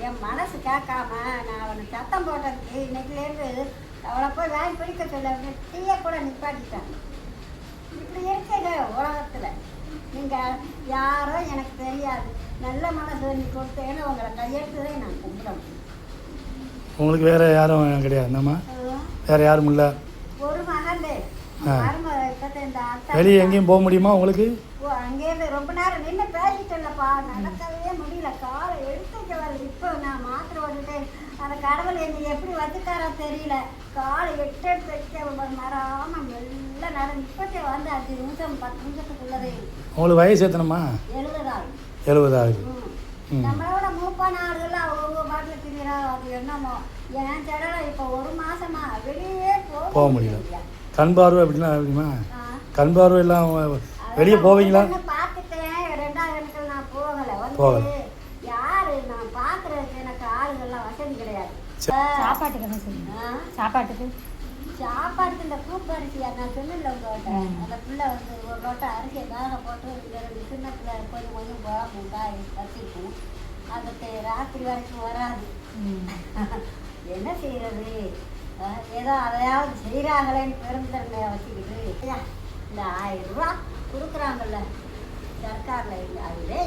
என் மனசு கேட்காம நான் அவனை சத்தம் போட்டதுக்கு இன்னைக்குலேருந்து அவளை போய் வாங்கி பிடிக்க சொல்ல டீயை கூட நிப்பாட்டிட்டேன். இப்படி இருக்குங்க உலகத்தில். நீங்கள் யாரோ எனக்கு தெரியாது. நல்ல மனசு நீ கொடுத்தேன்னு உங்களை கையெழுத்துதே நான் கும்பிடணும் உங்களுக்கு வேறு யாரும் கிடையாது. ஆஹ், வேறு யாரும் இல்லை. ஒரு மகன் வெளியே எங்கேயும் போக முடியுமா உங்களுக்கு? ஓ, அங்கேயிருந்து ரொம்ப நேரம் நின்று பேசிட்டேன்லப்பா நடக்கவே முடியல. காலை அந்த கடவுள் என்னை எப்படி வச்சுக்காரா தெரியல. காலை எட்டு எடுத்து ஒரு மறாம மெல்ல நடந்து இப்போத்தே வந்து அஞ்சு நிமிஷம் பத்து நிமிஷத்துக்குள்ளதே உங்களுக்கு வயசு எத்தனைம்மா? எழுதுதாள் எழுபது ஆகுது ம். நம்மளோட மூப்பான ஆளுகள் அவங்க பாட்டில் திணிறா அது என்னமோ. என் செடல இப்போ ஒரு மாசமா வெளியே போக முடியல. கண் பார்வை அப்படிலாம் எப்படிமா ஆ. கண் பார்வை எல்லாம் வெளியே போவீங்களா? பார்த்துட்டேன். ரெண்டாவது நான் போகல. போகல. வந்து யாரு நான் பார்க்கறதுக்கு எனக்கு ஆளுங்கெல்லாம் வசதி கிடையாது சரி. ஆ, சாப்பாட்டுக்கு என்ன சொல்லுங்க சாப்பாட்டுக்கு? சாப்பாட்டுக்கு இந்த கூப்பு அரிசி நான் உங்கள்கிட்ட அந்த பிள்ளை வந்து ஒரு லோட்டை அரிசியை வேக போட்டு ரெண்டு சின்ன பிள்ளை கொஞ்சம் கொஞ்சம் குழம்பு காய் வச்சிருக்கும் அது ராத்திரி வரைக்கும் வராது. என்ன செய்யறது ஏதோ அதையாவது செய்கிறாங்களேன்னு பெருந்தன்மையை வச்சுக்கிட்டு. இந்த ஆயிரம் ரூபா கொடுக்குறாங்கல்ல. சர்க்காரில் இல்லை அதுவே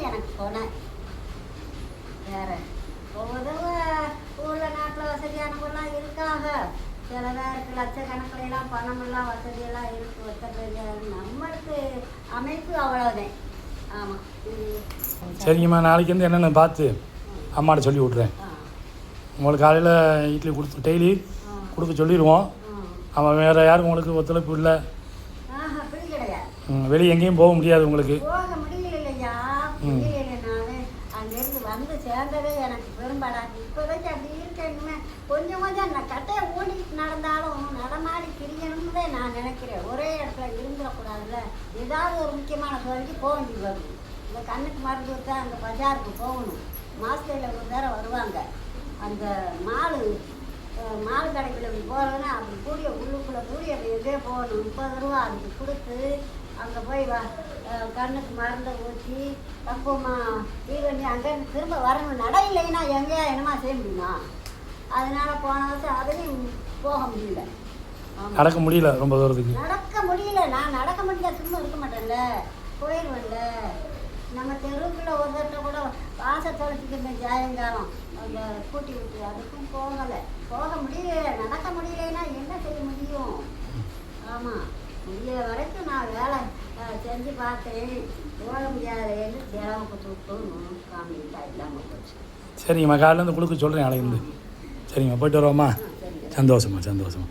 வசதியானவங்களாம் இருக்காங்க சில பேருக்கு லட்சக்கணக்கில் எல்லாம் பணமெல்லாம் வசதியெல்லாம் இருக்கு வசதி நம்மளுக்கு அமைப்பு அவ்வளோதான் ஆமாம் சரிங்கம்மா நாளைக்கு வந்து என்னென்னு பார்த்து அம்மாட்ட சொல்லி விட்றேன் உங்களுக்கு காலையில் இட்லி கொடுத்து டெய்லி கொடுக்க சொல்லிடுவோம். அவன் வேறு யாரும் உங்களுக்கு ஒத்துழைப்பு இல்லை. வெளியே எங்கேயும் போக முடியாது உங்களுக்கு. ம். அங்கேருந்து வந்து சேர்ந்ததே எனக்கு பெரும்பாடா இப்போதைக்கு அப்படி இருக்கேன்னு கொஞ்சம் கொஞ்சம் நான் கட்டையை ஓடிக்கிட்டு நடந்தாலும் நடமாடி திரியணும்னு நான் நினைக்கிறேன். ஒரே இடத்துல இருந்துடக்கூடாதுல்ல. ஏதாவது ஒரு முக்கியமான வேலைக்கு போக வேண்டியது. வருது இந்த கண்ணுக்கு மருந்து வச்சா அந்த பஜாருக்கு போகணும். மாஸ்டரில் ஒரு நேரம் வருவாங்க. அந்த மாலு மாலு மால் கடைக்குள்ள இப்படி போகிறதுனா அப்படி கூடிய உள்ளுக்குள்ளே கூடிய இதே போகணும். முப்பது ரூபா அதுக்கு கொடுத்து அங்கே போய் வ கண்ணுக்கு மருந்தை ஊற்றி பக்குவமா இது பண்ணி அங்கேருந்து திரும்ப வரணும். நட இல்லைன்னா எங்கேயா என்னமா செய்ய முடியுமா? அதனால போன வருஷம் அதுலேயும் போக முடியல. நடக்க முடியல ரொம்ப தூரத்துக்கு. நடக்க முடியல. நான் நடக்க முடியல சும்மா இருக்க மாட்டேன்ல. போயிடுவேன்ல நம்ம தெருவுக்குள்ள ஒரு தட்ட கூட வாச இருந்தேன் ஜாயங்காலம் அந்த கூட்டி விட்டு அதுக்கும் போகலை. போக முடியல. நடக்க முடியலைன்னா என்ன செய்ய முடியும்? ஆமாம் முடிய வரைக்கும் நான் வேலை செஞ்சு பார்த்தேன். போக முடியாதுன்னு சேலம் தூக்கணும் காமிட்டா இல்லாமல் போச்சு. சரிங்கம்மா காலையிலேருந்து கொடுக்க சொல்கிறேன் நாளைக்கு இருந்து சரிங்கம்மா போயிட்டு வருவோம்மா. ஆ, சரி சந்தோஷமா சந்தோஷமா